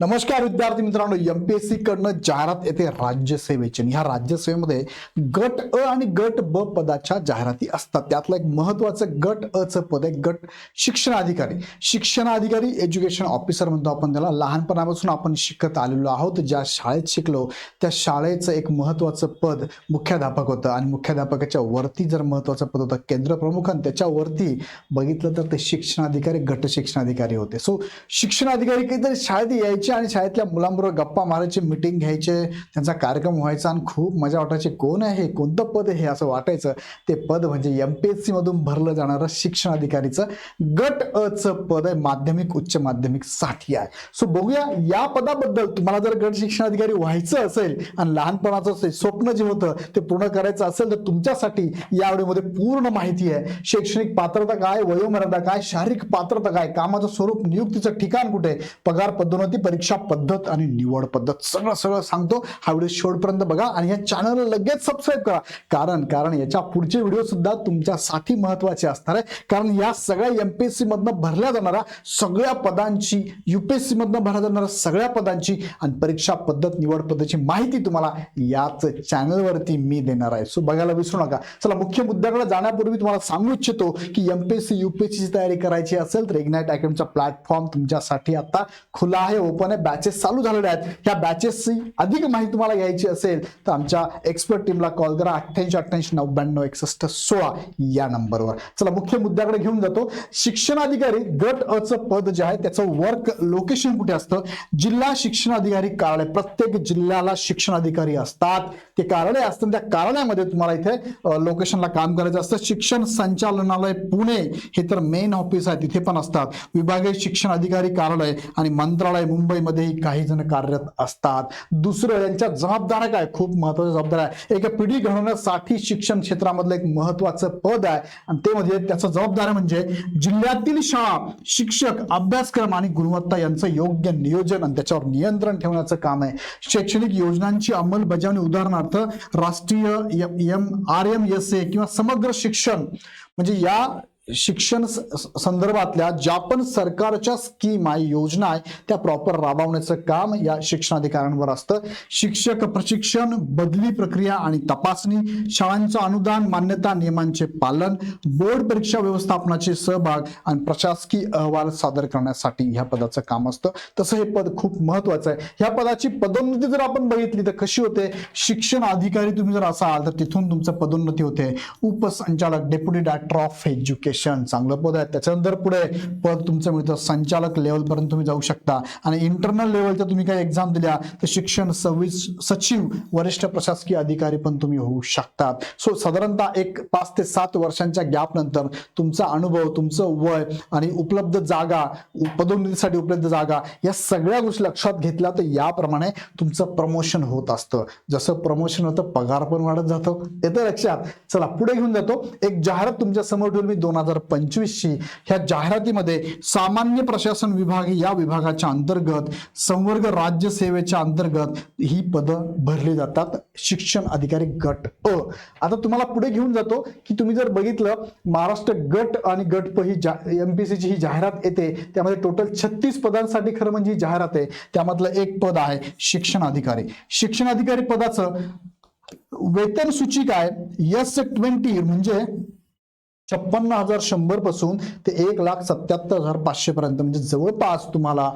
नमस्कार विद्यार्थी मित्रांनो एमपीएससी कडनं जाहिरात येते राज्यसेवेची. आणि ह्या राज्यसेवेमध्ये गट अ आणि गट ब पदाच्या जाहिराती असतात. त्यातलं एक महत्वाचं गट अ च पद आहे गट शिक्षणाधिकारी. शिक्षणाधिकारी एज्युकेशन ऑफिसर म्हणतो आपण त्याला. लहानपणापासून आपण शिकत आलेलो आहोत. ज्या शाळेत शिकलो त्या शाळेचं एक महत्वाचं पद मुख्याध्यापक होतं. आणि मुख्याध्यापकाच्या वरती जर महत्वाचं पद होतं केंद्रप्रमुख आणि त्याच्यावरती बघितलं तर ते शिक्षणाधिकारी गट शिक्षणाधिकारी होते. सो शिक्षणाधिकारी काहीतरी शाळेत यायचे आणि शाळेतल्या मुलांबरोबर गप्पा मारायचे मिटिंग घ्यायचे त्यांचा कार्यक्रम व्हायचा आणि खूप मजा वाटायची. कोण आहे हे? कोणतं पद आहे हे असं वाटायचं? ते पद म्हणजे एम पी एस सीमधून भरलं जाणारं शिक्षणाधिकारीचं गट अ पद आहे. माध्यमिक उच्च माध्यमिकसाठी आहे. सो बघूया या पदाबद्दल तुम्हाला जर गट शिक्षणाधिकारी व्हायचं असेल आणि लहानपणाचं स्वप्न जे होतं ते पूर्ण करायचं असेल तर तुमच्यासाठी या आवडीमध्ये पूर्ण माहिती आहे. शैक्षणिक पात्रता काय? वयोमर्यादा काय? शारीरिक पात्रता काय? कामाचं स्वरूप नियुक्तीचं ठिकाण कुठे? पगार पदोन्नती परीक्षा परीक्षा पद्धत आणि निवड पद्धत. सगळं सगळं सांगतो हा व्हिडिओ शेवटपर्यंत बघा आणि या चॅनलला लगेच सबस्क्राईब करा. कारण कारण याच्या पुढचे व्हिडिओ सुद्धा तुमच्यासाठी महत्त्वाचे असणार आहे. कारण या सगळ्या एमपीएससी मधनं भरल्या जाणाऱ्या सगळ्या पदांची युपीएससी मधनं भरल्या जाणाऱ्या सगळ्या पदांची आणि परीक्षा पद्धत निवड पद्धतीची माहिती तुम्हाला याच चॅनलवरती मी देणार आहे. सो बघायला विसरू नका. चला मुख्य मुद्द्याकडे जाण्यापूर्वी तुम्हाला सांगू इच्छितो की एमपीएससी युपीएससीची तयारी करायची असेल तर इग्नाइट अकॅडमीचा प्लॅटफॉर्म तुमच्यासाठी आता खुला आहे ओपन आहे बॅचेस चालू झालेले आहेत. ह्या बॅचेसची अधिक माहिती तुम्हाला घ्यायची असेल तर आमच्या एक्सपर्ट टीमला कॉल करा. अठ्ठ्याऐंशी अठ्ठ्याऐंशी नव्याण्णव एकसष्ट सोळा या नंबरवर चला मुख्य मुद्द्याकडे घेऊन जातो. शिक्षणाधिकारी गट अचं पद जे आहे त्याचं वर्क लोकेशन कुठे असतं? जिल्हा शिक्षणाधिकारी कार्यालय. प्रत्येक जिल्ह्याला शिक्षणाधिकारी असतात. ते कार्यालय असतं. त्या कार्यालयामध्ये तुम्हाला इथे लोकेशनला काम करायचं असतं. शिक्षण संचालनालय पुणे हे तर मेन ऑफिस आहे. तिथे पण असतात. विभागीय शिक्षण अधिकारी कार्यालय आणि मंत्रालय मुंबई मुंबईमध्येही काही जण कार्यरत असतात. दुसरं यांच्या जबाबदाऱ्या काय? खूप महत्त्वाच्या जबाबदाऱ्या आहे एका पिढी घडवण्यासाठी शिक्षण क्षेत्रामधलं एक महत्वाचं पद आहे. आणि ते म्हणजे त्याचं जबाबदाऱ्या म्हणजे जिल्ह्यातील शाळा शिक्षक अभ्यासक्रम आणि गुणवत्ता यांचं योग्य नियोजन आणि त्याच्यावर नियंत्रण ठेवण्याचं काम आहे. शैक्षणिक योजनांची अंमलबजावणी उदाहरणार्थ राष्ट्रीय M R M S A किंवा समग्र शिक्षण. म्हणजे या शिक्षण स- संदर्भातल्या ज्या पण सरकारच्या स्कीम आहे योजना आहे त्या प्रॉपर राबवण्याचं काम या शिक्षणाधिकाऱ्यांवर असतं. शिक्षक प्रशिक्षण बदली प्रक्रिया आणि तपासणी शाळांचं अनुदान मान्यता नियमांचे पालन बोर्ड परीक्षा व्यवस्थापनाचे सहभाग आणि प्रशासकीय अहवाल सादर करण्यासाठी ह्या पदाचं काम असतं. तसं हे पद खूप महत्वाचं आहे. ह्या पदाची पदोन्नती जर आपण बघितली तर कशी होते? शिक्षण अधिकारी तुम्ही जर असाल तर तिथून तुमचं पदोन्नती होते. उपसंचालक डेप्युटी डायरेक्टर ऑफ एज्युकेशन शिक्षण चांगलं पद आहे. त्याच्यानंतर पुढे पद तुमचं मिळतं. संचालक लेवल पर्यंत तुम्ही जाऊ शकता. आणि इंटरनल लेवलच्या तुम्ही काही एक्झाम दिल्या तर शिक्षण सव्वीस सचिव वरिष्ठ प्रशासकीय अधिकारी पण तुम्ही होऊ शकतात. सो साधारणतः एक पाच ते सात वर्षांच्या गॅप नंतर तुमचा अनुभव तुमचं वय आणि उपलब्ध जागा पदोन्नतीसाठी उपलब्ध जागा या सगळ्या गोष्टी लक्षात घेतल्या तर याप्रमाणे तुमचं प्रमोशन होत असतं. जसं प्रमोशन होतं पगार पण वाढत जातो. येतं लक्षात? चला पुढे घेऊन जातो. एक जाहिरात तुमच्यासमोर ठेवून मी दोन हजार पंचवीसची ह्या जाहिरातीमध्ये सामान्य प्रशासन विभाग या विभागाच्या अंतर्गत संवर्ग राज्य सेवेच्या अंतर्गत ही पदं भरली जातात. शिक्षण अधिकारी गट अ. आता तुम्हाला पुढे घेऊन जातो की तुम्ही जर बघितलं महाराष्ट्र गट आणि गट प ही एमपीसीची ही जाहिरात येते त्यामध्ये टोटल छत्तीस पदांसाठी खरं म्हणजे ही जाहिरात आहे. त्यामधलं एक पद आहे शिक्षण अधिकारी. शिक्षण अधिकारी पदाचं वेतन सूची काय? एस ट्वेंटी म्हणजे छप्पन्न हजार शंभरपासून ते एक लाख सत्याहत्तर हजार पाचशे पर्यंत. म्हणजे जवळपास तुम्हाला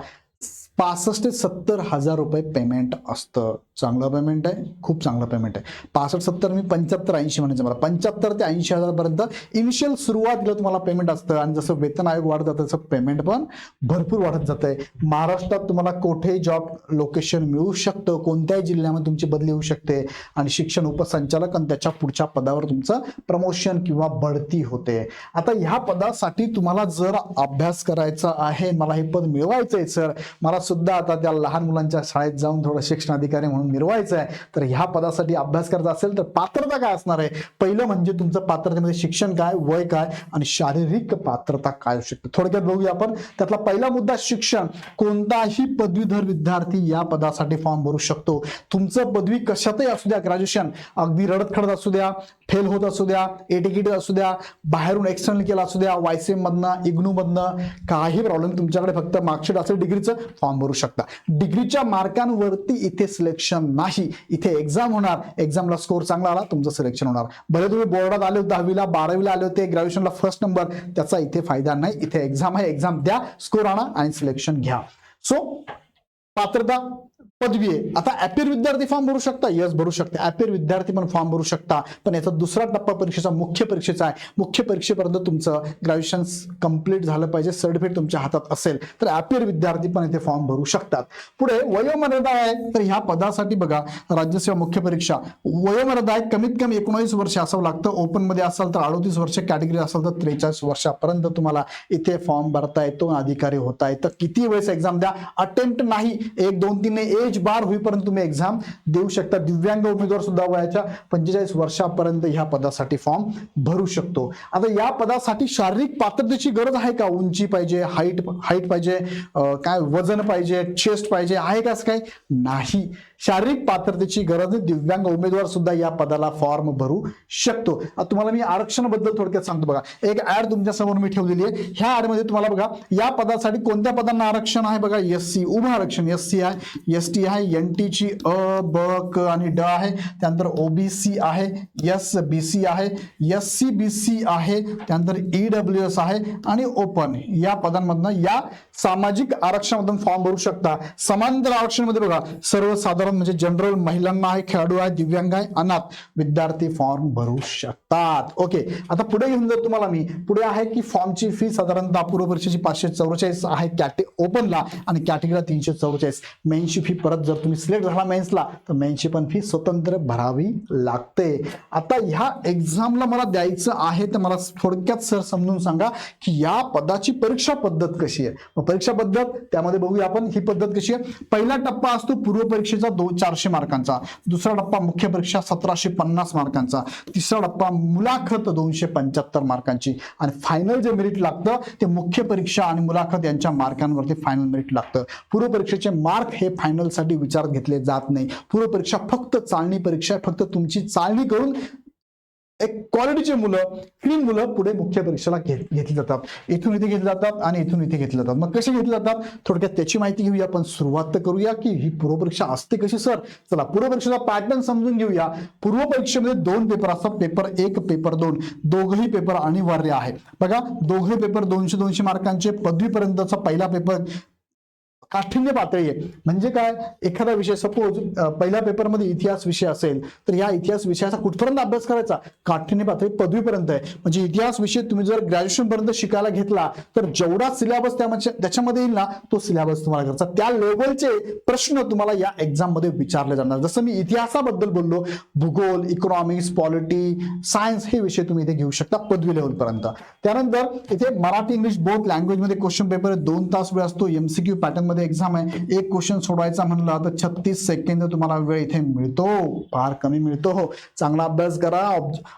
पासष्ट ते सत्तर हजार रुपये पेमेंट असतं. चांगलं पेमेंट आहे खूप चांगलं पेमेंट आहे. पासष्ट सत्तर मी पंच्याहत्तर ऐंशी म्हणायचं मला. पंच्याहत्तर ते ऐंशी हजारपर्यंत इनिशियल सुरुवातीला तुम्हाला पेमेंट असतं. आणि जसं वेतन आयोग वाढत जातं तसं पेमेंट पण भरपूर वाढत जातं आहे महाराष्ट्रात तुम्हाला कोठेही जॉब लोकेशन मिळू शकतं? कोणत्याही जिल्ह्यामध्ये तुमची बदली होऊ शकते. आणि शिक्षण उपसंचालक आणि त्याच्या पुढच्या पदावर तुमचं प्रमोशन किंवा बढती होते. आता ह्या पदासाठी तुम्हाला जर अभ्यास करायचा आहे मला हे पद मिळवायचं आहे सर मला सुद्धा आता त्या लहान मुलांच्या शाळेत जाऊन थोडं शिक्षण अधिकारी म्हणून मिळवायचं आहे. तर ह्या पदासाठी अभ्यास करायचा असेल तर पात्रता काय असणार आहे? पहिलं म्हणजे तुमचं पात्रतेमध्ये शिक्षण काय वय काय आणि शारीरिक पात्रता काय असू शकते? थोडक्यात बघूया आपण. त्यातला पहिला मुद्दा शिक्षण. कोणताही पदवीधर विद्यार्थी या पदासाठी फॉर्म भरू शकतो. तुमचं पदवी कशातही असू द्या ग्रॅज्युएशन अगदी रडत खडत असू द्या फेल होत असू द्या एटिकेटेड असू द्या बाहेरून एक्सटर्नल केला असू द्या वायसीएम मधनं इग्नू मधनं काही प्रॉब्लेम तुमच्याकडे फक्त मार्कशीट असेल डिग्रीचं फॉर्म फॉर्म भरू शकता. डिग्रीच्या मार्कांवरती इथे सिलेक्शन नाही. इथे एक्झाम होणार. एक्झामला स्कोर चांगला आला तुमचं सिलेक्शन होणार. भले तुम्ही बोर्डात आले होते दहावीला बारावीला आले होते ग्रॅज्युएशनला फर्स्ट नंबर त्याचा इथे फायदा नाही. इथे एक्झाम आहे एक्झाम द्या स्कोर आणा आणि सिलेक्शन घ्या. सो पात्रता पदवी आहे. आता अपेर विद्यार्थी फॉर्म भरू शकता? यस भरू शकता. अपेर विद्यार्थी पण फॉर्म भरू शकता. पण याचा दुसरा टप्पा परीक्षेचा मुख्य परीक्षेचा आहे. मुख्य परीक्षेपर्यंत तुमचं ग्रॅज्युएशन कंप्लीट झालं पाहिजे. सर्टिफिकेट तुमच्या हातात असेल तर अपेर विद्यार्थी पण इथे फॉर्म भरू शकतात. पुढे वयोमर्यादा आहे. तर ह्या पदासाठी बघा राज्यसेवा मुख्य परीक्षा. वयोमर्यादा आहे. कमीत कमी एकोणीस वर्ष असावं लागतं. ओपनमध्ये असाल तर अडोतीस वर्ष. कॅटेगरी असाल तर त्रेचाळीस वर्षापर्यंत तुम्हाला इथे फॉर्म भरता येतो. अधिकारी होता येतं. किती वेळेस एक्झाम द्या? अटेम्प्ट नाही. एक दोन तीन एज बार होईपर्यंत तुम्ही एक्झाम देऊ शकता. दिव्यांग उमेदवार सुद्धा वयाच्या पंचेचाळीस वर्षापर्यंत ह्या पदासाठी फॉर्म भरू शकतो. आता या पदासाठी शारीरिक पात्रतेची गरज आहे का? उंची पाहिजे हाईट हाईट पाहिजे काय वजन पाहिजे चेस्ट पाहिजे आहे का असं काय नाही. शारीरिक पात्रतेची गरज दिव्यांग उमेदवार सुद्धा या पदाला फॉर्म भरू शकतो. तुम्हाला मी आरक्षणाबद्दल थोडक्यात सांगतो बघा. एक ऍड तुमच्यासमोर मी ठेवलेली आहे. ह्या ऍडमध्ये तुम्हाला बघा या पदासाठी कोणत्या पदांना आरक्षण आहे बघा? एस सी उभं आरक्षण एस सी आहे. एस टी आहे एन टी ची अ ब क आणि ड आहे. त्यानंतर ओबीसी आहे एस बी सी आहे. एस सी बी सी आहे. त्यानंतर ई डब्ल्यू एस आहे आणि ओपन या पदांमधनं या सामाजिक आरक्षणामधून फॉर्म भरू शकता. समांतर आरक्षणमध्ये बघा सर्वसाधारण म्हणजे जनरल महिलांना आहे खेळाडू आहे दिव्यांग आहे अनाथ विद्यार्थी फॉर्म भरू शकतात. ओके आता पुढे घेऊन जर तुम्हाला मी. पुढे आहे की फॉर्मची फी साधारणतः पूर्व परीक्षेची पाचशे चौवेचाळीस आहे कॅटे ओपनला आणि कॅटेगरीला तीनशे चौवेचाळीस. मेन्सची फी परत जर तुम्ही सिलेक्ट झाला मेन्सला तर मेन्सची पण फी स्वतंत्र भरावी लागते. आता ह्या एक्झामला मला द्यायचं आहे तर मला थोडक्यात सर समजून सांगा की या पदाची परीक्षा पद्धत कशी आहे. मग परीक्षा पद्धत त्यामध्ये बघूया आपण ही पद्धत कशी आहे. पहिला टप्पा असतो पूर्व परीक्षेचा दो चारशे मार्कांचा. दुसरा टप्पा मुख्य परीक्षा सतराशे पन्नास मार्कांचा. तिसरा टप्पा मुलाखत दोनशे पंच्याहत्तर मार्कांची. आणि फायनल जे मेरिट लागतं ते मुख्य परीक्षा आणि मुलाखत यांच्या मार्कांवरती फायनल मेरिट लागतं. पूर्व परीक्षेचे मार्क हे फायनलसाठी विचारात घेतले जात नाही. पूर्व परीक्षा फक्त चालणी परीक्षा फक्त तुमची चालणी करून एक क्वालिटीचे मुलं क्लीन मुलं पुढे मुख्य परीक्षेला घेतली जातात. इथून इथे घेतली जातात आणि इथून इथे घेतली जातात. मग कसे घेतले जातात? थोडक्यात त्याची माहिती घेऊया आपण सुरुवात तर करूया की ही पूर्वपरीक्षा असते कशी सर? चला पूर्वपरीक्षेचा पॅटर्न समजून घेऊया. पूर्व परीक्षेमध्ये दोन पेपर असतात. पेपर एक पेपर दोन. दोघही पेपर अनिवार्य आहे. बघा दोघे पेपर दोनशे दोनशे मार्कांचे पदवीपर्यंतचा पहिला पेपर काठिण्य पातळी आहे. म्हणजे काय? एखादा विषय सपोज पहिल्या पेपरमध्ये इतिहास विषय असेल तर या इतिहास विषयाचा कुठपर्यंत अभ्यास करायचा? काठिण्य पातळी पदवीपर्यंत आहे. म्हणजे इतिहास विषय तुम्ही जर ग्रॅज्युएशन पर्यंत शिकायला घेतला तर जेवढा सिलेबस त्यामध्ये त्याच्यामध्ये येईल ना तो सिलेबस तुम्हाला करायचा त्या लेवलचे प्रश्न तुम्हाला या एक्झाममध्ये विचारले जाणार. जसं मी इतिहासाबद्दल बोललो भूगोल इकॉनॉमिक्स पॉलिटी सायन्स हे विषय तुम्ही इथे घेऊ शकता पदवी लेवल पर्यंत. त्यानंतर इथे मराठी इंग्लिश बोथ लँग्वेजमध्ये क्वेश्चन पेपर दोन तास वेळ असतो एमसीक्यू पॅटर्नमध्ये एक्झाम आहे. एक क्वेश्चन सोडवायचा म्हणलं तर छत्तीस सेकंद तुम्हाला वेळ इथे मिळतो. फार कमी मिळतो. हो चांगला अभ्यास करा.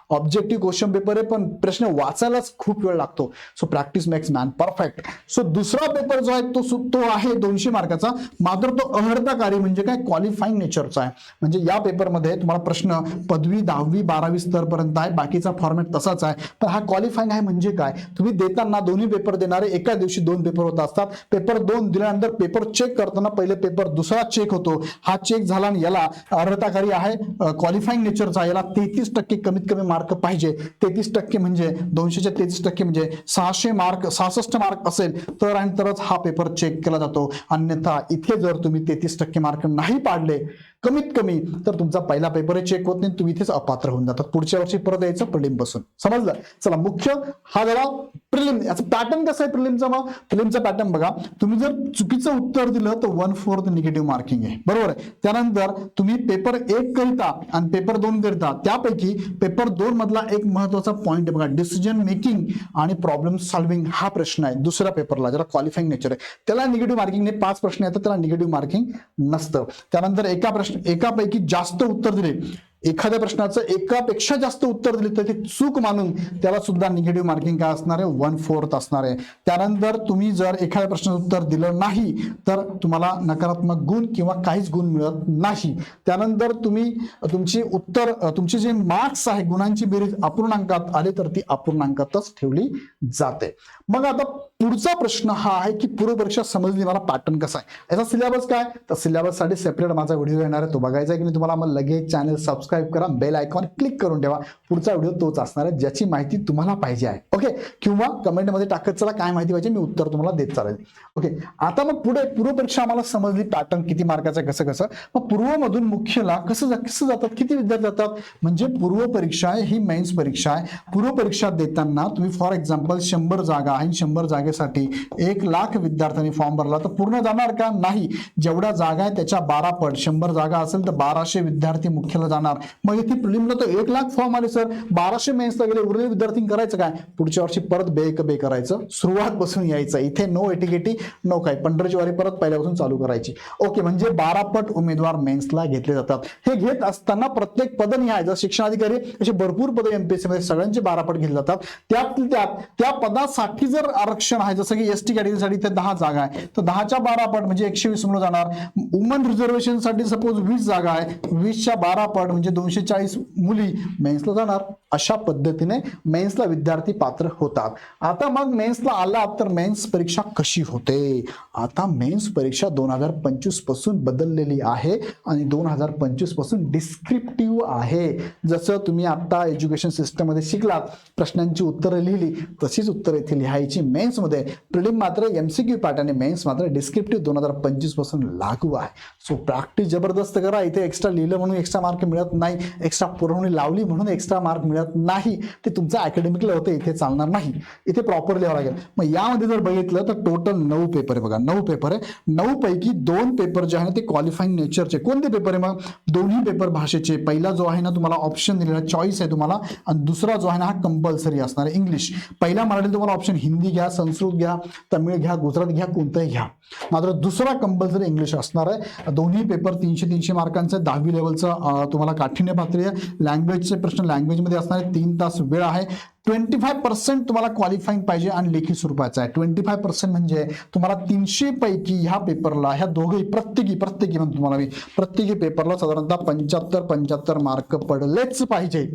ऑब्जेक्टिव्ह क्वेश्चन पेपर आहे पण प्रश्न वाचायलाच खूप वेळ लागतो. So practice makes man perfect so दुसरा पेपर जो आहे तो तो आहे दोनशे मार्काचा. मात्र तो अहर्ताकारी म्हणजे काय? क्वालिफाईंग नेचरचा आहे. म्हणजे या पेपरमध्ये तुम्हाला प्रश्न पदवी दहावी बारावी स्तर पर्यंत आहे. बाकीचा फॉर्मॅट तसाच आहे. पण हा क्वालिफाईंग आहे म्हणजे काय? तुम्ही देताना दोन्ही पेपर देणारे एका दिवशी दोन पेपर होत असतात. पेपर दोन दिल्यानंतर पेपर चेक करताना पहिले पेपर दुसरा चेक होतो. हा चेक झाला आणि याला अर्हताकारी आहे क्वालिफाईंग नेचरचा याला तेहतीस टक्के कमीत कमी मार्क पाहिजे. तेहतीस टक्के म्हणजे दोनशेच्या तेहतीस टक्के म्हणजे सहाशे मार्क सहासष्ट मार्क असेल तर आणि तरच हा पेपर चेक केला जातो. अन्यथा इथे जर तुम्ही तेहतीस टक्के मार्क नाही पाडले कमीत कमी तर तुमचा पहिला पेपर चेक होत नाही तुम्ही इथेच अपात्र होऊन जातात. पुढच्या वर्षी परत यायचं प्रिलिम बसून समजलं? चला मुख्य हा झाला प्रिलिम याचा पॅटर्न कसा आहे प्रिलिमचा मग? प्रिलिमचा पॅटर्न बघा. तुम्ही जर चुकीचं उत्तर दिलं तर वन फोर्थ निगेटिव्ह मार्किंग आहे. बरोबर आहे? त्यानंतर तुम्ही पेपर एक करिता आणि पेपर दोन करिता त्यापैकी पेपर दोन मधला एक महत्त्वाचा पॉईंट आहे बघा. डिसिजन मेकिंग आणि प्रॉब्लेम सॉल्व्हिंग हा प्रश्न आहे. दुसऱ्या पेपरला ज्याला क्वालिफाईंग नेचर आहे. त्याला निगेटिव्ह मार्किंगने पाच प्रश्न येतात त्याला निगेटिव्ह मार्किंग नसतं. त्यानंतर एका प्रश्न एकापैकी जास्त उत्तर दिले. एखाद्या प्रश्नाचं एकापेक्षा जास्त उत्तर दिले तर ते चूक मानून त्याला सुद्धा निगेटिव्ह मार्किंग काय असणार आहे? वन फोर्थ असणार आहे. त्यानंतर तुम्ही जर एखाद्या प्रश्नाचं उत्तर दिलं नाही तर तुम्हाला नकारात्मक गुण किंवा काहीच गुण मिळत नाही. त्यानंतर तुम्ही तुमची उत्तर तुमचे जे मार्क्स आहे गुणांची बेरीज अपूर्णांकात आले तर ती अपूर्णांकातच ठेवली जाते. मग आता पुढचा प्रश्न हा आहे की पूर्वपरीक्षा समजली मला पॅटर्न कसा आहे? याचा सिलेबस काय? तर सिलेबससाठी सेपरेट माझा व्हिडिओ येणार आहे. तो बघायचा आहे की मी तुम्हाला मग लगेच चॅनल सबस्क्राईब करा बेल आयकॉन क्लिक करून ठेवा. पुढचा व्हिडिओ तोच असणार आहे ज्याची माहिती तुम्हाला पाहिजे आहे. ओके किंवा कमेंटमध्ये टाकत चला काय माहिती पाहिजे मी उत्तर तुम्हाला देत चालेल. ओके आता मग पुढे पूर्वपरीक्षा आम्हाला समजली पॅटर्न किती मार्काचं आहे कसं कसं. मग पूर्वमधून मुख्यला कसं जा- कसं जातात? किती विद्यार्थी जातात? म्हणजे पूर्व परीक्षा आहे ही मेन्स परीक्षा आहे. पूर्व परीक्षा देताना तुम्ही फॉर एक्झाम्पल शंभर जागा आहे शंभर जागेसाठी एक लाख विद्यार्थ्यांनी फॉर्म भरला. तर पूर्ण जाणार का? नाही. जेवढ्या जागा आहे त्याच्या बारा पट. शंभर जागा असेल तर बाराशे विद्यार्थी मुख्यला जाणार. मग इथे प्रिलिमला तर एक लाख फॉर्म आले सर बाराशे मेन्सला गेले उरलेले विद्यार्थी करायचं काय? पुढच्या वर्षी परत बे एक बे करायचं. सुरुवात बसून यायचं. इथे नो एटिकेटी नो काय. पंधराची वारी परत पहिल्यापासून चालू करायची. ओके म्हणजे बारा पट उमेदवार मेन्सला घेतले जातात. हे घेत असताना प्रत्येक पद आहे जर शिक्षणाधिकारी असे भरपूर पद एमपीएससी मध्ये सगळ्यांचे बारा पट घेतले जातात. त्यात त्यात त्या पदासाठी जर आरक्षण आहे जसं की एस टी कॅटेगरीसाठी ते दहा जागा आहे तर दहाच्या बारा पट म्हणजे एकशे वीस मुलं जाणार. वुमन रिझर्वेशनसाठी सपोज वीस जागा आहे वीसच्या बारा पट म्हणजे दोनशे चाळीस मुली मेन्सला जाणार. अशा पद्धतीने मेन्सला विद्यार्थी पात्र होतात. आता मग मेन्सला आला तर मेन्स परीक्षा कशी होते? आता मेन्स परीक्षा दोन हजार पंचवीसपासून बदललेली आहे आणि दोन हजार पंचवीसपासून डिस्क्रिप्टिव्ह आहे. जसं तुम्ही आता एज्युकेशन सिस्टममध्ये शिकलात प्रश्नांची उत्तरं लिहिली तशीच उत्तरं इथे लिहायची. मेन्स मेन्समध्ये प्रिलिम मात्र एमसीक्यू पार्ट आणि मेन्स मात्र डिस्क्रिप्टिव्ह दोन हजार पंचवीसपासून लागू आहे. सो प्रॅक्टिस जबरदस्त करा. इथे एक्स्ट्रा लिहिलं म्हणून एक्स्ट्रा मार्क मिळत नाही. एक्स्ट्रा पुरवणी लावली म्हणून एक्स्ट्रा मार्क मिळत नाही. ते तुमचं अकॅडमिकला होतं. इथे चालणार नाही. इथे प्रॉपर लिहावं लागेल. मग यामध्ये जर बघितलं तर टोटल नऊ पेपर आहे बघा. नऊ पेपर आहे. नऊ पैकी दोन पेपर जे आहे ना ते क्वालिफाईंग नेचरचे कोणते पेपर आहे मग? दोन्ही पेपर भाषेचे. पहिला जो आहे ना तुम्हाला ऑप्शन दिलेला चॉईस आहे तुम्हाला. आणि दुसरा जो आहे ना हा कंपल्सरी असणार आहे. इंग्लिश पहिला मराठी तुम्हाला ऑप्शन हिंदी घ्या संस्कृत घ्या तमिळ घ्या गुजरात घ्या कोणतंही घ्या. मात्र दुसरा कंपल्सरी इंग्लिश असणार आहे. दोन्ही पेपर तीनशे तीनशे मार्कांचे दहावी लेवलचं तुम्हाला काठिण्य पातळी आहे. लँग्वेजचे प्रश्न लँग्वेजमध्ये असणार आहे. तीन तास वेळ आहे. ट्वेंटी फाय पर्सेंट तुम्हाला क्वालिफाईंग पाहिजे आणि लेखी स्वरूपाचा आहे. ट्वेंटी फाय पर्सेंट म्हणजे तुम्हाला तीनशे पैकी ह्या पेपरला ह्या दोघही प्रत्येकी प्रत्येकी म्हणतो तुम्हाला मी प्रत्येकी पेपरला साधारणतः पंच्याहत्तर पंच्याहत्तर मार्क पडलेच पाहिजे.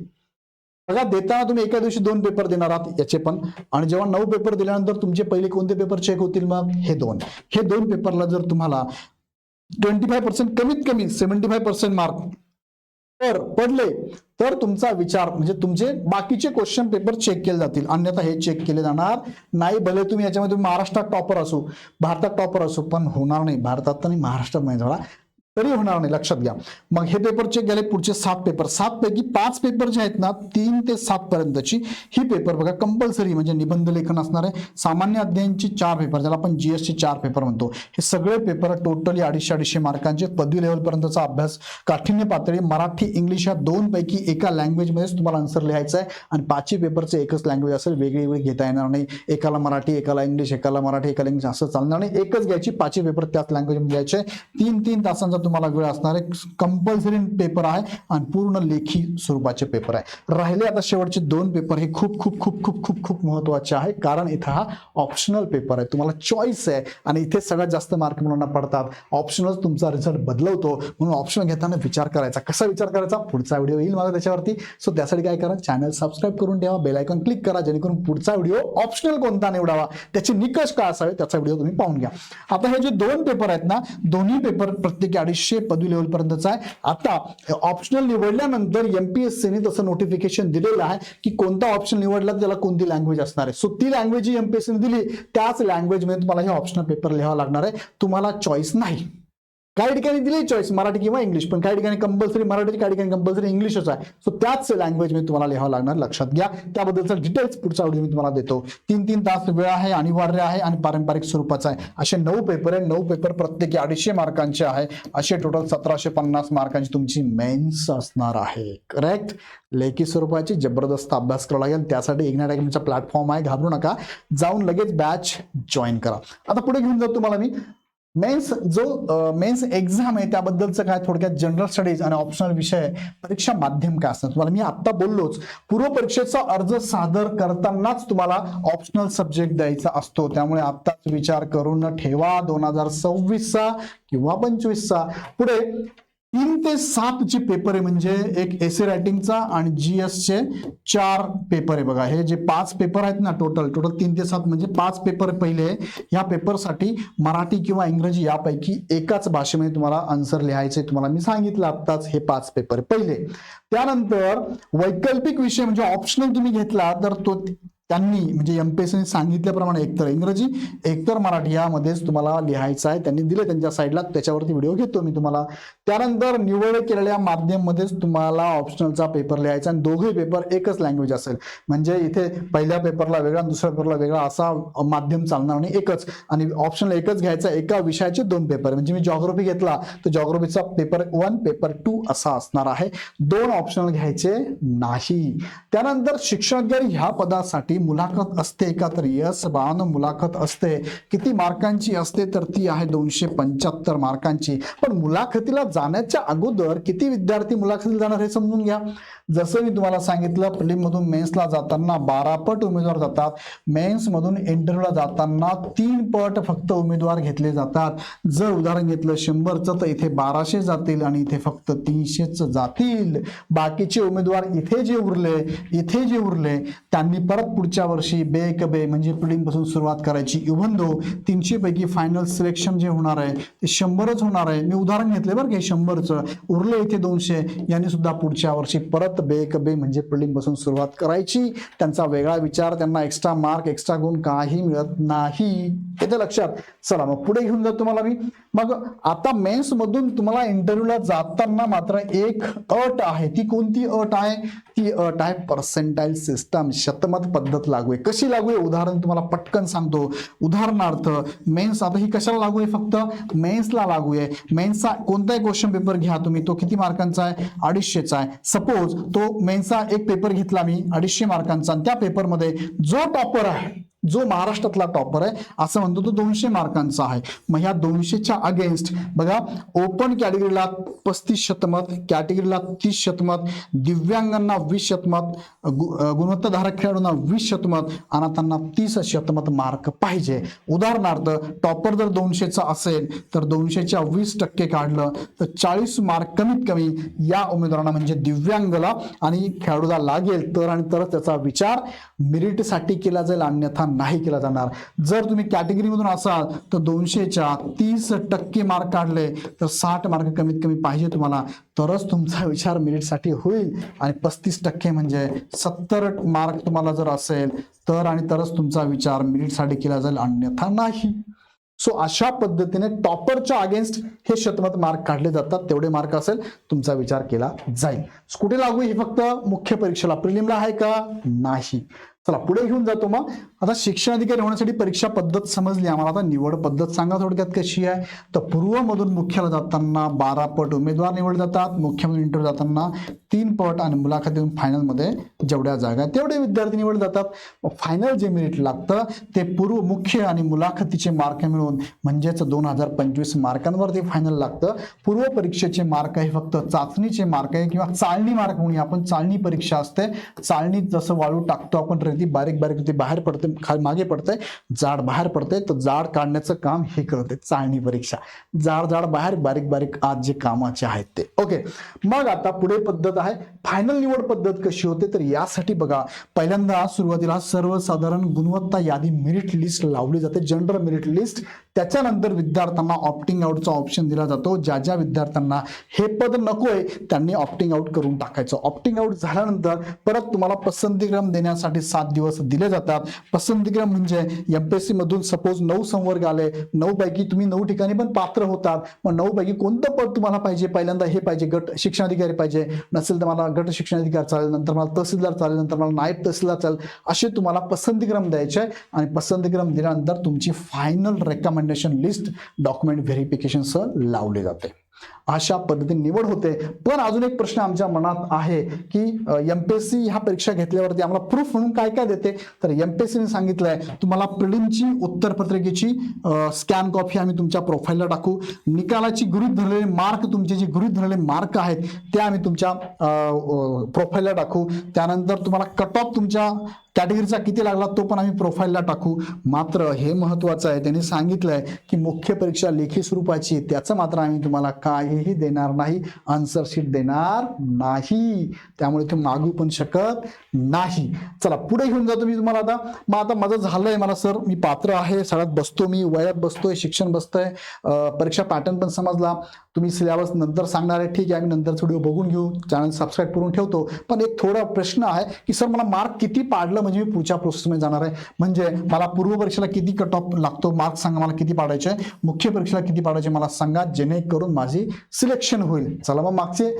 बघा देताना तुम्ही एका दिवशी दोन पेपर देणार आहात याचे पण. आणि जेव्हा नऊ पेपर दिल्यानंतर तुमचे पहिले कोणते पेपर चेक होतील मग? हे दोन. हे दोन पेपरला जर तुम्हाला ट्वेंटी फाय पर्सेंट कमीत कमी सेव्हन्टी फाय पर्सेंट मार्क तर पडले तर तुमचा विचार म्हणजे तुमचे बाकीचे क्वेश्चन पेपर चेक केले जातील. अन्यथा हे चेक केले जाणार नाही. भले तुम्ही याच्यामध्ये तुम्ही महाराष्ट्रात टॉपर असू भारतात टॉपर असू पण होणार नाही. भारतात तर महाराष्ट्रात नाही. झाला तरी होणार नाही लक्षात घ्या. मग हे पेपर चेक गेले पुढचे सात पेपर सात पैकी पाच पेपर जे आहेत ना तीन ते सात पर्यंतची ही पेपर बघा कंपल्सरी म्हणजे निबंध लेखन असणार आहे सामान्य अध्ययनची चार पेपर ज्याला आपण जीएसटी चार पेपर म्हणतो. हे सगळे पेपर टोटली अडीचशे अडीचशे मार्कांचे पदवी लेवलपर्यंतचा अभ्यास काठिण्य पातळी मराठी इंग्लिश या दोन पैकी एका लँग्वेजमध्येच तुम्हाला आन्सर लिहायचं आहे. आणि पाचही पेपरचे एकच लँग्वेज असेल वेगळी वेगळी घेता येणार नाही. एकाला मराठी एकाला इंग्लिश एकाला मराठी एकाला इंग्लिश असं चालणार नाही. एकच घ्यायची पाचही पेपर त्याच लँग्वेजमध्ये घ्यायचे तीन तीन तासांचा तुम्हाला वेळ असणार आहे. कंपल्सरी पेपर आहे आणि पूर्ण लेखी स्वरूपाचे पेपर आहे. राहिले आता शेवटचे दोन पेपर हे खूप खूप खूप खूप खूप खूप महत्त्वाचे आहे. कारण इथं हा ऑप्शनल पेपर आहे. तुम्हाला चॉईस आहे. आणि इथे सगळ्यात जास्त मार्क मुलांना पडतात. ऑप्शनल तुमचा रिझल्ट बदलवतो. म्हणून ऑप्शन घेताना विचार करायचा. कसा विचार करायचा? पुढचा व्हिडिओ येईल मला त्याच्यावरती. सो त्यासाठी काय करा? चॅनल सबस्क्राईब करून ठेवा. बेल क्लिक करा. जेणेकरून पुढचा व्हिडिओ ऑप्शनल कोणता निवडावा? त्याचे निकष काय असावे? त्याचा व्हिडिओ तुम्ही पाहून घ्या. आता हे जे दोन पेपर आहेत ना दोन्ही पेपर प्रत्येकी अडीचशे पदवी लेवलपर्यंतचा आहे. आता ऑप्शनल निवडल्यानंतर एमपीएससीने तसं नोटिफिकेशन दिलेलं आहे की कोणता ऑप्शन निवडला त्याला कोणती लँग्वेज असणार आहे. सो ती लँग्वेज जी एमपीएससीने दिली त्याच लँग्वेजमध्ये तुम्हाला हे ऑप्शनल पेपर लिहावा लागणार आहे. तुम्हाला चॉईस नाही. काही ठिकाणी दिली चॉईस मराठी किंवा इंग्लिश पण काही ठिकाणी कंपल्सरी मराठी काही ठिकाणी कंपल्सरी इंग्लिशच आहे. सो त्याच लँग्वेज मी तुम्हाला लिहावं लागणार. लक्षात घ्या. त्याबद्दलचा डिटेल्स पुढचा व्हिडिओ मी तुम्हाला देतो. तीन तीन तास वेळ आहे अनिवार्य आहे आणि पारंपरिक स्वरूपाचा आहे. असे नऊ पेपर आहे नऊ पेपर प्रत्येकी अडीचशे मार्कांचे आहे. असे टोटल सतराशे पन्नास मार्कांची तुमची मेन्स असणार आहे. करेक्ट लेखी स्वरूपाची जबरदस्त अभ्यास करावा लागेल. त्यासाठी इग्नाट अकॅडमीचा प्लॅटफॉर्म आहे. घाबरू नका. जाऊन लगेच बॅच जॉईन करा. आता पुढे घेऊन जाऊ तुम्हाला मी. मेन्स जो मेन्स एक्झाम आहे त्याबद्दलचं काय थोडक्यात जनरल स्टडीज आणि ऑप्शनल विषय परीक्षा माध्यम काय असतात? तुम्हाला मी आत्ता बोललोच. पूर्व परीक्षेचा अर्ज सादर करतानाच तुम्हाला ऑप्शनल सब्जेक्ट द्यायचा असतो. त्यामुळे आत्ताच विचार करून ठेवा. दोन हजार सव्वीसचा किंवा पंचवीसचा. पुढे तीन ते सात जे पेपर आहे म्हणजे एक एसी रायटिंगचा आणि जीएस चे चार पेपर आहे बघा. हे जे पाच पेपर आहेत ना टोटल टोटल तीन ते सात म्हणजे पाच पेपर पहिले ह्या पेपरसाठी मराठी किंवा इंग्रजी यापैकी एकाच भाषेमध्ये तुम्हाला आन्सर लिहायचे तुम्हाला मी सांगितलं आत्ताच हे पाच पेपर पहिले. त्यानंतर वैकल्पिक विषय म्हणजे ऑप्शनल तुम्ही घेतला तर तो त्यांनी म्हणजे एमपीएससीने सांगितल्याप्रमाणे एकतर इंग्रजी एकतर मराठी यामध्येच तुम्हाला लिहायचं आहे. त्यांनी दिले त्यांच्या साईडला त्याच्यावरती व्हिडिओ घेतो मी तुम्हाला. त्यानंतर निवड केलेल्या माध्यममध्येच तुम्हाला ऑप्शनलचा पेपर लिहायचा आणि दोघे पेपर एकच लँग्वेज असेल. म्हणजे इथे पहिल्या पेपरला वेगळा दुसऱ्या पेपरला वेगळा असा माध्यम चालणार नाही. एकच. आणि ऑप्शनल एकच घ्यायचा एका विषयाचे दोन पेपर म्हणजे मी जॉग्रफी घेतला तर जॉग्रफीचा पेपर वन पेपर टू असा असणार आहे. दोन ऑप्शनल घ्यायचे नाही. त्यानंतर शिक्षणाधिकारी ह्या पदासाठी मुलाखत असते का? तर यस बाण मुलाखत असते. किती मार्कांची असते तर ती आहे दोनशे पंच्याहत्तर मार्कांची. पण मुलाखतीला जाण्याच्या अगोदर किती विद्यार्थी मुलाखतीला जाणार हे समजून घ्या. जसं मी तुम्हाला सांगितलं प्रिलिममधून मेन्सला जाताना बारा पट उमेदवार जातात. मेन्समधून इंटरव्ह्यूला जाताना तीन पट फक्त उमेदवार घेतले जातात. जर उदाहरण घेतलं शंभरचं तर इथे बाराशे जातील आणि इथे फक्त तीनशेच जातील. बाकीचे उमेदवार इथे जे उरले इथे जे उरले त्यांनी परत पुढच्या पुढच्या वर्षी बे एक बे म्हणजे प्रिलिमपासून सुरुवात करायची. इव्हन दो तीनशे पैकी फायनल सिलेक्शन जे होणार आहे ते शंभरच होणार आहे. मी उदाहरण घेतले बरं की शंभरचं. उरले इथे दोनशे यांनी सुद्धा पुढच्या वर्षी परत बे एक बे म्हणजे प्रिलिमपासून सुरुवात करायची. त्यांचा वेगळा विचार त्यांना एक्स्ट्रा मार्क एक्स्ट्रा गुण काही मिळत नाही. येते लक्षात. चला मग पुढे घेऊन जातो तुम्हाला मी. मग आता मेन्स मधून तुम्हाला इंटरव्ह्यूला जाताना मात्र एक अट आहे. ती कोणती अट आहे? ती अट आहे पर्सेंटाईल सिस्टम शतमत पद्धत लागू आहे. कशी लागू आहे? उदाहरण तुम्हाला पटकन सांगतो. उदाहरणार्थ मेन्स आता ही कशाला लागू आहे फक्त? मेन्सला लागू आहे. मेन्सचा कोणताही क्वेश्चन पेपर घ्या तुम्ही. तो किती मार्कांचा आहे? अडीचशेचा आहे. सपोज तो मेन्सचा एक पेपर घेतला मी अडीचशे मार्कांचा. आणि त्या पेपरमध्ये जो टॉपर आहे जो महाराष्ट्रातला टॉपर आहे असं म्हणतो तो दोनशे मार्कांचा आहे. मग ह्या दोनशेच्या अगेन्स्ट बघा ओपन कॅटेगरीला पस्तीस शतमत कॅटेगरीला तीस शतमत दिव्यांगांना वीस शतमत गुणवत्ताधारक खेळाडूंना वीस शतमत आणि त्यांना तीस शतमत मार्क पाहिजे. उदाहरणार्थ टॉपर जर दोनशेचा असेल तर दोनशेच्या वीस टक्के काढलं तर चाळीस मार्क कमीत कमी या उमेदवारांना म्हणजे दिव्यांगला आणि खेळाडूला लागेल तर आणि तरच त्याचा विचार मेरिटसाठी केला जाईल. अन्यथा नाही केला जाणार. जर तुम्ही कॅटेगरीमधून असाल तर दोनशेच्या तीस टक्के मार्क काढले तर साठ मार्क कमीत कमी पाहिजे तुम्हाला. तरच तुमचा विचार मेरिटसाठी होईल. आणि पस्तीस टक्के म्हणजे सत्तर मार्क तुम्हाला जर असेल तर आणि तरच तुमचा विचार मेरिटसाठी केला जाईल अन्यथा नाही. सो अशा पद्धतीने टॉपरच्या अगेन्स्ट हे शतमत मार्क काढले जातात. तेवढे मार्क असेल तुमचा विचार केला जाईल. कुठे लागू हे फक्त मुख्य परीक्षेला? प्रिलिमला आहे का? नाही. चला पुढे घेऊन जातो मग. आता शिक्षण अधिकारी होण्यासाठी परीक्षा पद्धत समजली. आम्हाला आता निवड पद्धत सांगा थोडक्यात कशी आहे. तर पूर्वमधून मुख्याला जाताना बारा पट उमेदवार निवड जातात. मुख्यमधून इंटरव्ह्यू जाताना तीन पट आणि मुलाखतीतून फायनलमध्ये जेवढ्या जागा तेवढे विद्यार्थी निवड जातात. फायनल जे मेरिट लागतं ते पूर्व मुख्य आणि मुलाखतीचे मार्क मिळून म्हणजेच दोन हजार पंचवीस मार्कांवर ते फायनल लागतं. पूर्व परीक्षेचे मार्क आहे फक्त चाचणीचे मार्क आहे किंवा चालणी मार्क म्हणून आपण चालणी परीक्षा असते. चालणीत जसं वाळू टाकतो आपण रेती बारीक बारीक ती बाहेर पडते खा मागे पडते जाड बाहेर पडते तर जाड काढण्याचं काम हे करते चाळणी परीक्षा. जाड जाड बाहेर बारीक बारीक आज जे कामाचे आहेत ते. ओके मग आता पुढे पद्धत आहे फायनल निवड पद्धत कशी होते तर यासाठी बघा पहिल्यांदा सुरुवातीला सर्वसाधारण गुणवत्ता यादी मेरिट लिस्ट लावली जाते जनरल मेरिट लिस्ट त्याच्यानंतर विद्यार्थ्यांना ऑप्टिंग आउटचा ऑप्शन दिला जातो. ज्या ज्या विद्यार्थ्यांना हे पद नकोय त्यांनी ऑप्टिंग आउट करून टाकायचं. ऑप्टिंग आउट झाल्यानंतर परत तुम्हाला पसंतीक्रम देण्यासाठी सात दिवस दिले जातात. पसंतीक्रम म्हणजे एमपीएससी मधून सपोज नऊ संवर्ग आले नऊ पैकी तुम्ही नऊ ठिकाणी पण पात्र होतात. मग नऊ पैकी कोणतं पद तुम्हाला पाहिजे? पहिल्यांदा हे पाहिजे गट शिक्षणाधिकारी पाहिजे. नसेल तर मला गट शिक्षणाधिकारी चालेल नंतर मला तहसीलदार चालेल नंतर मला नायब तहसीलदार चालेल. असे तुम्हाला पसंतीक्रम द्यायचे आणि पसंतीक्रम दिल्यानंतर तुमची फायनल रिकमेंडेशन लिस्ट डॉक्युमेंट व्हेरिफिकेशनसह लावले लावली जाते. अशा पद्धतीने निवड होते. पण अजून एक प्रश्न आमच्या मनात आहे की एम पी एस सी ह्या परीक्षा घेतल्यावरती आम्हाला प्रूफ म्हणून काय काय देते? तर एमपीएससीने सांगितलंय तुम्हाला प्रिलिमची उत्तरपत्रिकेची स्कॅन कॉपी आम्ही तुमच्या प्रोफाईलला टाकू. निकालाची गृहित धरलेले मार्क तुमचे जे गृहित धरलेले मार्क आहेत ते आम्ही तुमच्या प्रोफाईलला टाकू. त्यानंतर तुम्हाला कट ऑफ तुमच्या कॅटेगरीचा किती लागला तो पण आम्ही प्रोफाईलला टाकू. मात्र हे महत्वाचं आहे. त्यांनी सांगितलंय की मुख्य परीक्षा लेखी स्वरूपाची त्याचं मात्र आम्ही तुम्हाला काहीही देणार नाही. आन्सर शीट देणार नाही. त्यामुळे ते मागू पण शकत नाही. चला पुढे घेऊन जातो मी तुम्हाला आता. मग आता माझं झालंय मला सर मी पात्र आहे. सगळ्यात बसतो मी वयात बसतोय शिक्षण बसतंय. परीक्षा पॅटर्न पण समजला. तुम्ही सिलेबस नंतर सांगणार आहे. ठीक आहे आम्ही नंतर व्हिडिओ बघून घेऊ. चॅनल सबस्क्राईब करून ठेवतो. पण एक थोडा प्रश्न आहे की सर मला मार्क किती पाडलं म्हणजे मी पुढच्या प्रोसेसमध्ये जाणार आहे. म्हणजे मला पूर्व परीक्षेला किती कट ऑफ लागतो मार्क सांगा मला किती पाडायचे मुख्य परीक्षेला किती पाडायचे मला सांगा जेणेकरून माझी सिलेक्शन होईल. चला मग मागचे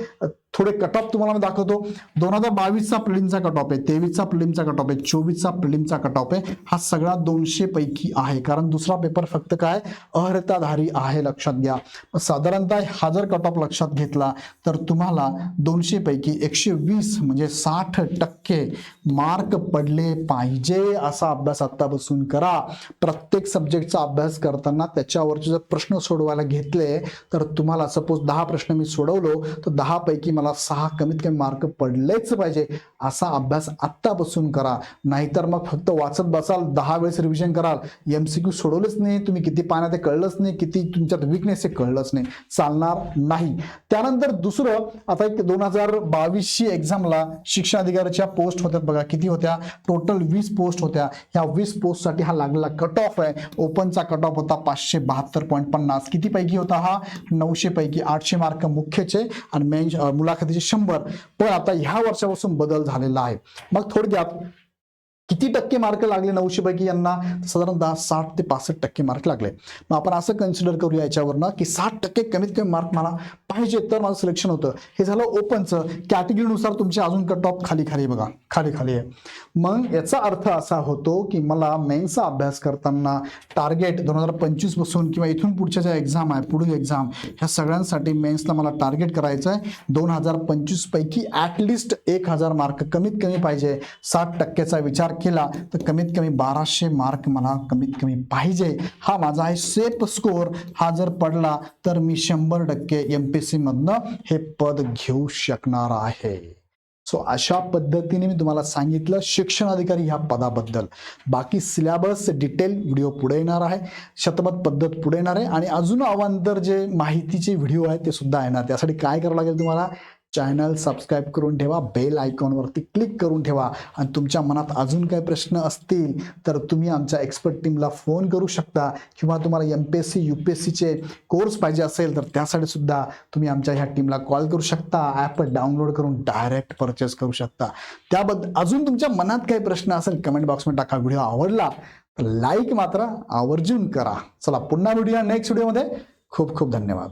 थोडे कट ऑफ तुम्हाला मी दाखवतो. दोन हजार बावीसचा प्रिलिमचा कट ऑफ आहे तेवीसचा प्रिलिमचा कट ऑफ आहे चोवीसचा प्रिलिमचा कट ऑफ आहे. हा सगळा दोनशे पैकी आहे. कारण दुसरा पेपर फक्त काय? अर्हताधारी आहे लक्षात घ्या. साधारणतः हा जर कट ऑफ लक्षात घेतला तर तुम्हाला दोनशे पैकी एकशे वीस म्हणजे साठ टक्के मार्क पडले पाहिजे असा अभ्यास आत्तापासून करा. प्रत्येक सब्जेक्टचा अभ्यास करताना त्याच्यावरचे जर प्रश्न सोडवायला घेतले तर तुम्हाला सपोज दहा प्रश्न मी सोडवलो तर दहा पैकी मला सहा कमीत कमी मार्क पडलेच पाहिजे असा अभ्यास आत्तापासून करा. नाहीतर मग फक्त वाचत बसाल दहा वेळेस रिव्हिजन कराल. एम सी क्यू सोडवलंच नाही तुम्ही किती पाण्यात ते कळलंच नाही किती तुमच्यात विकनेस आहे कळलंच नाही. चालणार नाही. त्यानंतर दुसरं आता एक दोन हजार बावीसची एक्झामला शिक्षण अधिकाऱ्याच्या पोस्ट होत्या बघा किती होत्या? टोटल वीस पोस्ट होत्या. ह्या वीस पोस्टसाठी हा लागलेला कट ऑफ आहे. ओपनचा कट ऑफ होता पाचशे बहात्तर पॉईंट पन्नास. किती पैकी होता हा? नऊशे पैकी आठशे मार्क मुख्यचे. आणि मेन मुला मुलाखतीचे शंभर. पण आता ह्या वर्षापासून बदल झालेला आहे. मग थोडक्यात किती टक्के मार्क लागले नऊशे पैकी यांना साधारणतः साठ ते पासष्ट टक्के मार्क लागले. मग आपण असं कन्सिडर करूया याच्यावरनं की साठ टक्के कमीत कमी मार्क मला पाहिजे तर माझं सिलेक्शन होतं. हे झालं ओपनचं कॅटेगरीनुसार तुमचे अजून कट ऑफ खाली खाली बघा. खाली खाली आहे. मग याचा अर्थ असा होतो की मला मेन्सचा अभ्यास करताना टार्गेट दोन हजार पंचवीसपासून किंवा इथून पुढच्या ज्या एक्झाम आहे पुढील एक्झाम ह्या सगळ्यांसाठी मेन्सला मला टार्गेट करायचं आहे. दोन हजार पंचवीस पैकी ॲटलिस्ट एक हजार मार्क कमीत कमी पाहिजे. साठ टक्क्याचा विचार केला तर कमीत कमी बाराशे मार्क मला कमीत कमी पाहिजे. हा माझा आहे सेफ स्कोअर हा जर पडला तर मी शंभर टक्के एम पी सी मधनं हे पद घेऊ शकणार आहे. सो अशा पद्धतीने मी तुम्हाला सांगितलं शिक्षण अधिकारी ह्या पदाबद्दल. बाकी सिलेबस डिटेल व्हिडिओ पुढे येणार आहे शतपथ पद्धत पुढे येणार आहे आणि अजून अवांतर जे माहितीचे व्हिडिओ आहेत ते सुद्धा येणार. त्यासाठी काय करावं लागेल तुम्हाला? चॅनल सबस्क्राईब करून ठेवा बेल आयकॉनवरती क्लिक करून ठेवा. आणि तुमच्या मनात अजून काही प्रश्न असतील तर तुम्ही आमच्या एक्सपर्ट टीमला फोन करू शकता किंवा तुम्हाला M P S C U P S सीचे कोर्स पाहिजे असेल तर त्यासाठी सुद्धा तुम्ही आमच्या ह्या टीमला कॉल करू शकता. ॲप डाउनलोड करून डायरेक्ट परचेस करू शकता. त्याबद्दल अजून तुमच्या मनात काही प्रश्न असेल कमेंट बॉक्समध्ये टाका. व्हिडिओ आवडला तर लाईक मात्र आवर्जून करा. चला पुन्हा व्हिडिओ नेक्स्ट व्हिडिओमध्ये खूप खूप धन्यवाद.